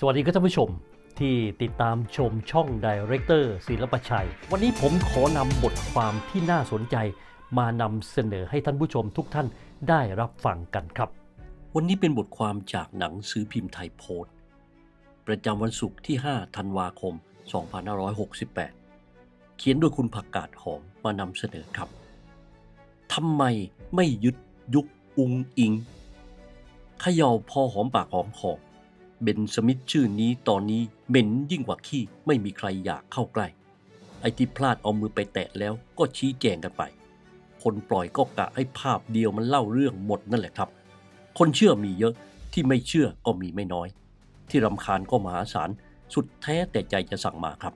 สวัสดีครับท่านผู้ชมที่ติดตามชมช่องดีเรคเตอร์ศิลปชัย วันนี้ผมขอนำบทความที่น่าสนใจ มานำเสนอให้ท่านผู้ชมทุกท่านได้รับฟังกันครับ วันนี้เป็นบทความจากหนังสือพิมพ์ไทยโพสต์ ประจำวันศุกร์ที่ 5 ธันวาคม 2568 เขียนโดยคุณผักกาดหอมมานำเสนอครับทำไมไม่ยึดยุคอุงอิงเขย่าพอหอมปากหอมคอ เบนสมิธชื่อนี้ตอนนี้เหม็นยิ่งกว่าขี้ไม่มีใครอยากเข้าใกล้ ไอ้ที่พลาดเอามือไปแตะแล้วก็ชี้แจงกันไป คนปล่อยก็กะให้ภาพเดียวมันเล่าเรื่องหมดนั่นแหละครับ คนเชื่อมีเยอะที่ไม่เชื่อก็มีไม่น้อย ที่รำคาญก็มหาศาลสุดแท้แต่ใจจะสั่งมาครับ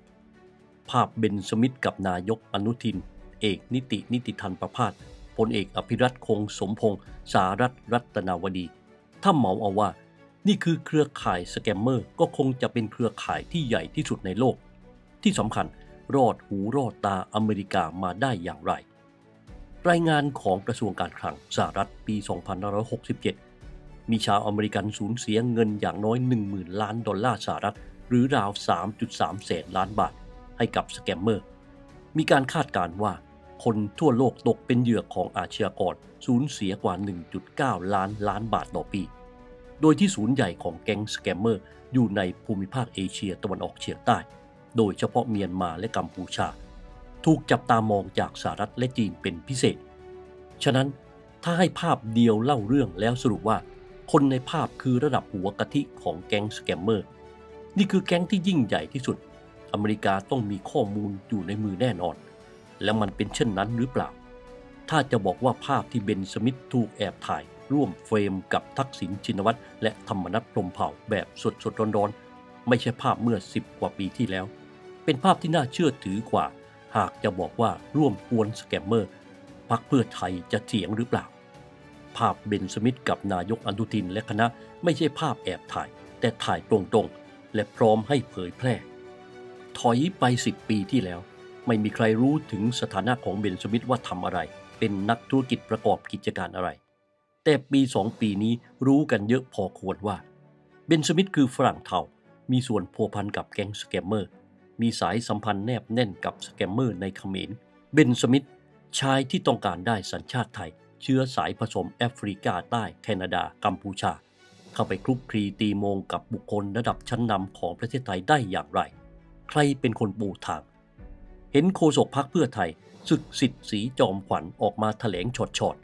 ภาพเบนสมิธกับนายกอนุทิน เอกนิตินิติทันประพาสพลเอกอภิรัตคงสมพงษ์สารัตน์รัตนาวดี ถ้าเหมาเอาว่า นี่คือเครือข่ายสแกมเมอร์ก็คงจะเป็นเครือข่ายที่ใหญ่ที่สุดในโลก ที่สำคัญรอดหูรอดตาอเมริกามาได้อย่างไร รายงานของกระทรวงการคลังสหรัฐปี 2567 มีชาวอเมริกันสูญเสียเงินอย่างน้อย 10,000 ล้านดอลลาร์สหรัฐ หรือราว 3.3 แสนล้านบาท ให้กับสแกมเมอร์ มีการคาดการณ์ว่าคนทั่วโลกตกเป็นเหยื่อของอาชญากรสูญเสียกว่า 1.9 ล้านล้านบาทต่อปี โดยที่ศูนย์ใหญ่ของแก๊งสแกมเมอร์อยู่ในภูมิภาคเอเชียตะวันออกเฉียงใต้ โดยเฉพาะเมียนมาและกัมพูชา ถูกจับตามองจากสหรัฐและจีนเป็นพิเศษ ฉะนั้นถ้าให้ภาพเดียวเล่าเรื่องแล้วสรุปว่า คนในภาพคือระดับหัวกะทิของแก๊งสแกมเมอร์ นี่คือแก๊งที่ยิ่งใหญ่ที่สุด อเมริกาต้องมีข้อมูลอยู่ในมือแน่นอน แล้วมันเป็นเช่นนั้นหรือเปล่า ถ้าจะบอกว่าภาพที่เบนสมิธถูกแอบถ่าย ร่วมเฟรมกับทักษิณชินวัตรและธรรมนัฐพรมเผ่าแบบสดสดร้อนๆ ไม่ใช่ภาพเมื่อ 10 กว่าปีที่แล้ว เป็นภาพที่น่าเชื่อถือกว่า หากจะบอกว่าร่วมกวนสแกมเมอร์พักเพื่อไทยจะเถียงหรือเปล่า ภาพเบนสมิธกับนายกอนุทินและคณะไม่ใช่ภาพแอบถ่าย แต่ถ่ายตรงๆ และพร้อมให้เผยแพร่ ถอยไป 10 ปีที่แล้ว ไม่มีใครรู้ถึงสถานะของเบนสมิธว่าทำอะไร เป็นนักธุรกิจประกอบกิจการอะไร แต่ปี2ปีนี้รู้กันเยอะพอควรว่า เบนสมิธคือฝรั่งเทา มีส่วนพัวพันกับแก๊งสแกมเมอร์ มีสายสัมพันธ์แนบแน่นกับสแกมเมอร์ในเขมร เบนสมิธชายที่ต้องการได้สัญชาติไทย เชื้อสายผสมแอฟริกาใต้แคนาดา กัมพูชา เข้าไปคลุกคลีตีโมงกับบุคคลระดับชั้นนำของประเทศไทยได้อย่างไร ใครเป็นคนปูทาง เห็นโฆษกพักเพื่อไทยศึกสิทธิ์สีจอมขวัญออกมาแถลงชด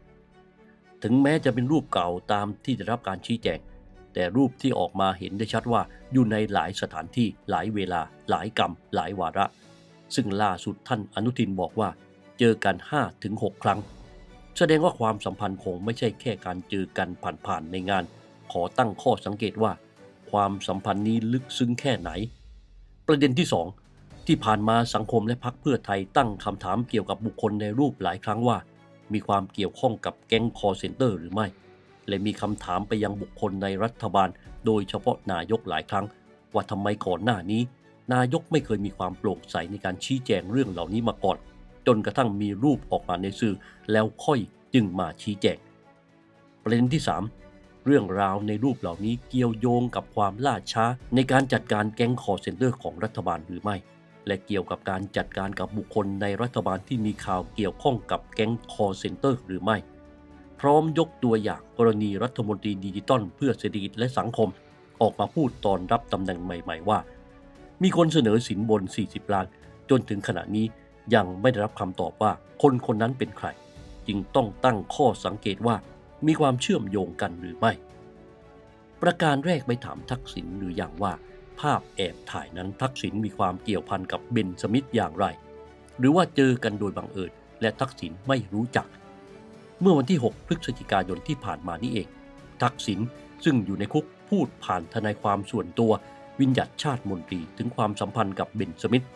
ๆถึงแม้จะเป็นรูปเก่าตามที่ได้รับการชี้แจง แต่รูปที่ออกมาเห็นได้ชัดว่าอยู่ในหลายสถานที่หลายเวลา หลายกรรม หลายวาระ ซึ่งล่าสุดท่านอนุทินบอกว่า เจอกัน 5-6 ครั้ง แสดงว่าความสัมพันธ์คงไม่ใช่แค่การเจอกันผ่านๆในงาน ขอตั้งข้อสังเกตว่า ความสัมพันธ์นี้ลึกซึ้งแค่ไหน ประเด็นที่ 2 ที่ผ่านมาสังคมและพักเพื่อไทยตั้งคำถามเกี่ยวกับบุคคลในรูปหลายครั้งว่า มีความเกี่ยวข้องกับแก๊งคอร์เซนเตอร์หรือไม่ และมีคำถามไปยังบุคคลในรัฐบาล โดยเฉพาะนายกหลายครั้ง ว่าทำไมก่อนหน้านี้ นายกไม่เคยมีความโปร่งใสในการชี้แจงเรื่องเหล่านี้มาก่อน จนกระทั่งมีรูปออกมาในสื่อ แล้วค่อยจึงมาชี้แจง ประเด็นที่ 3 เรื่องราวในรูปเหล่านี้เกี่ยวโยงกับความล่าช้า ในการจัดการแก๊งคอร์เซนเตอร์ของรัฐบาลหรือไม่ และเกี่ยวกับการจัดการกับบุคคลในรัฐบาลที่มีข่าวเกี่ยวข้องกับแก๊งคอร์เซนเตอร์หรือไม่ พร้อมยกตัวอย่างกรณีรัฐมนตรีดิจิตอลเพื่อเศรษฐกิจและสังคม ออกมาพูดตอนรับตำแหน่งใหม่ ๆ ว่า มีคนเสนอสินบน 40 ล้าน จนถึงขณะนี้ยังไม่ได้รับคำตอบว่าคนคนนั้นเป็นใคร จึงต้องตั้งข้อสังเกตว่ามีความเชื่อมโยงกันหรือไม่ ประการแรกไปถามทักษิณหรืออย่างว่า ภาพแอบถ่ายนั้นทักษิณมีความเกี่ยวพันกับเบนสมิธอย่างไร หรือว่าเจอกันโดยบังเอิญและทักษิณไม่รู้จัก เมื่อวันที่ 6 พฤศจิกายนที่ผ่านมานี่เอง ทักษิณซึ่งอยู่ในคุกพูดผ่านทนายความส่วนตัววิญญัตชาติมนตรีถึงความสัมพันธ์กับเบนสมิธ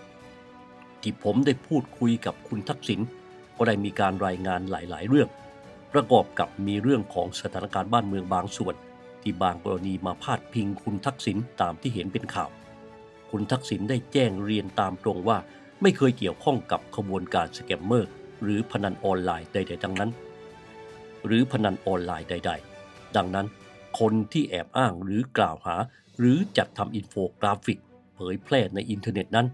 ที่ผมได้พูดคุยกับคุณทักษิณก็ได้มีการรายงานหลาย ๆ เรื่อง ประกอบกับมีเรื่องของสถานการณ์บ้านเมืองบางส่วน ที่บางกรณีมาพาดพิงคุณทักษิณตามที่เห็นเป็นข่าว คุณทักษิณได้แจ้งเรียนตามตรงว่า ไม่เคยเกี่ยวข้องกับขบวนการสแกมเมอร์ หรือพนันออนไลน์ใด ๆ ทั้งนั้น หรือพนันออนไลน์ใด ๆ ดังนั้น คนที่แอบอ้างหรือกล่าวหา หรือจัดทำอินโฟกราฟิก เผยแพร่ในอินเทอร์เน็ตนั้น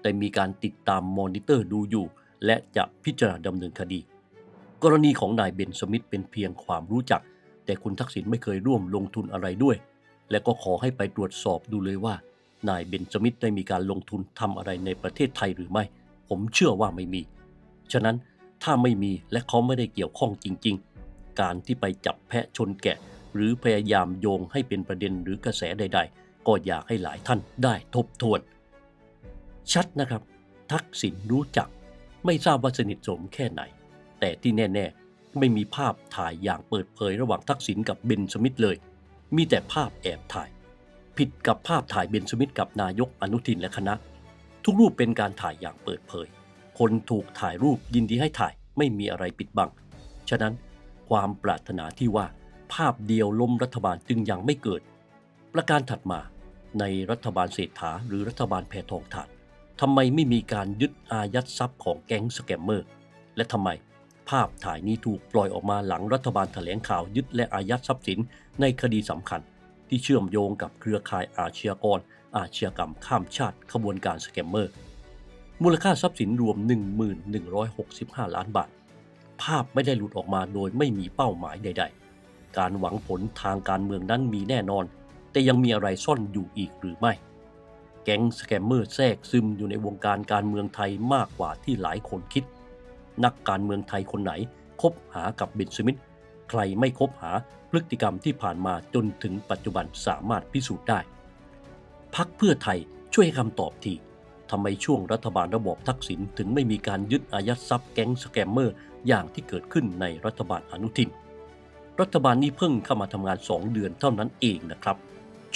แต่มีการติดตามมอนิเตอร์ดูอยู่ และจะพิจารณาดำเนินคดี กรณีของนายเบนสมิธเป็นเพียงความรู้จัก แต่คุณทักษิณไม่เคยร่วมลงทุนอะไรด้วย และก็ขอให้ไปตรวจสอบดูเลยว่า นายเบนสมิธได้มีการลงทุนทำอะไรในประเทศไทยหรือไม่ ผมเชื่อว่าไม่มี ฉะนั้นถ้าไม่มีและเขาไม่ได้เกี่ยวข้องจริง ๆ การที่ไปจับแพะชนแกะ หรือพยายามโยงให้เป็นประเด็นหรือกระแสใด ๆ ก็อยากให้หลายท่านได้ทบทวน ชัดนะครับ ทักษิณรู้จัก ไม่ทราบว่าสนิทสมแค่ไหน แต่ที่แน่ ๆ ไม่มีภาพถ่ายอย่างเปิดเผยระหว่างทักษิณกับเบนสมิธเลย มีแต่ภาพแอบถ่าย ผิดกับภาพถ่ายเบนสมิธกับนายกอนุทินและคณะ ทุกรูปเป็นการถ่ายอย่างเปิดเผย คนถูกถ่ายรูปยินดีให้ถ่ายไม่มีอะไรปิดบัง ฉะนั้นความปรารถนาที่ว่าภาพเดียวล้มรัฐบาลจึงยังไม่เกิด ประการถัดมา ในรัฐบาลเศรษฐาหรือรัฐบาลแพทองทานทำไมไม่มีการยึดอายัดทรัพย์ของแก๊งสแกมเมอร์ และทำไม ภาพถ่ายนี้ถูกปล่อยออกมาหลังรัฐบาลแถลงข่าวยึดและอายัดทรัพย์สินในคดีสำคัญ ที่เชื่อมโยงกับเครือข่ายอาชญากร อาชญากรรมข้ามชาติขบวนการสแกมเมอร์ มูลค่าทรัพย์สินรวม 1165 ล้านบาท ภาพไม่ได้หลุดออกมาโดยไม่มีเป้าหมายใด ๆ การหวังผลทางการเมืองนั้นมีแน่นอน แต่ยังมีอะไรซ่อนอยู่อีกหรือไม่ แก๊งสแกมเมอร์แทรกซึมอยู่ในวงการการเมืองไทยมากกว่าที่หลายคนคิด นักการเมืองไทยคนไหน คบหากับเบนสมิธใครไม่คบหาพฤติกรรมที่ผ่านมาจนถึงปัจจุบันสามารถพิสูจน์ได้ พักเพื่อไทยช่วยให้คำตอบทีทำไมช่วงรัฐบาลระบอบทักษิณถึงไม่มีการยึดอายัดทรัพย์แก๊งสแกมเมอร์อย่างที่เกิดขึ้นในรัฐบาลอนุทิน รัฐบาลนี้เพิ่งเข้ามาทำงาน 2 เดือนเท่านั้นเองนะครับ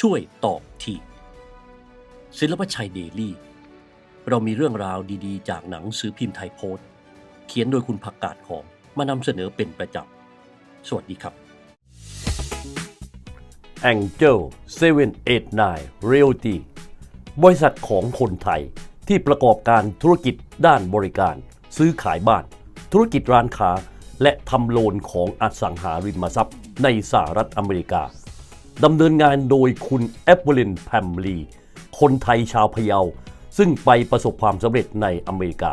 ช่วยตอบทีศิลปชัยเดลี่ เรามีเรื่องราวดีๆ จากหนังสือพิมพ์ไทยโพสต์ เขียนโดยคุณผักกาดหอมมานำเสนอเป็นประจำ สวัสดีครับ Angel 789 Realty บริษัทของคนไทยที่ประกอบการธุรกิจด้านบริการ ซื้อขายบ้าน ธุรกิจร้านค้า และทำโลนของอสังหาริมทรัพย์ในสหรัฐอเมริกาดำเนินงานโดยคุณแอปเปิลินแพมลี คนไทยชาวพะเยา ซึ่งไปประสบความสำเร็จในอเมริกา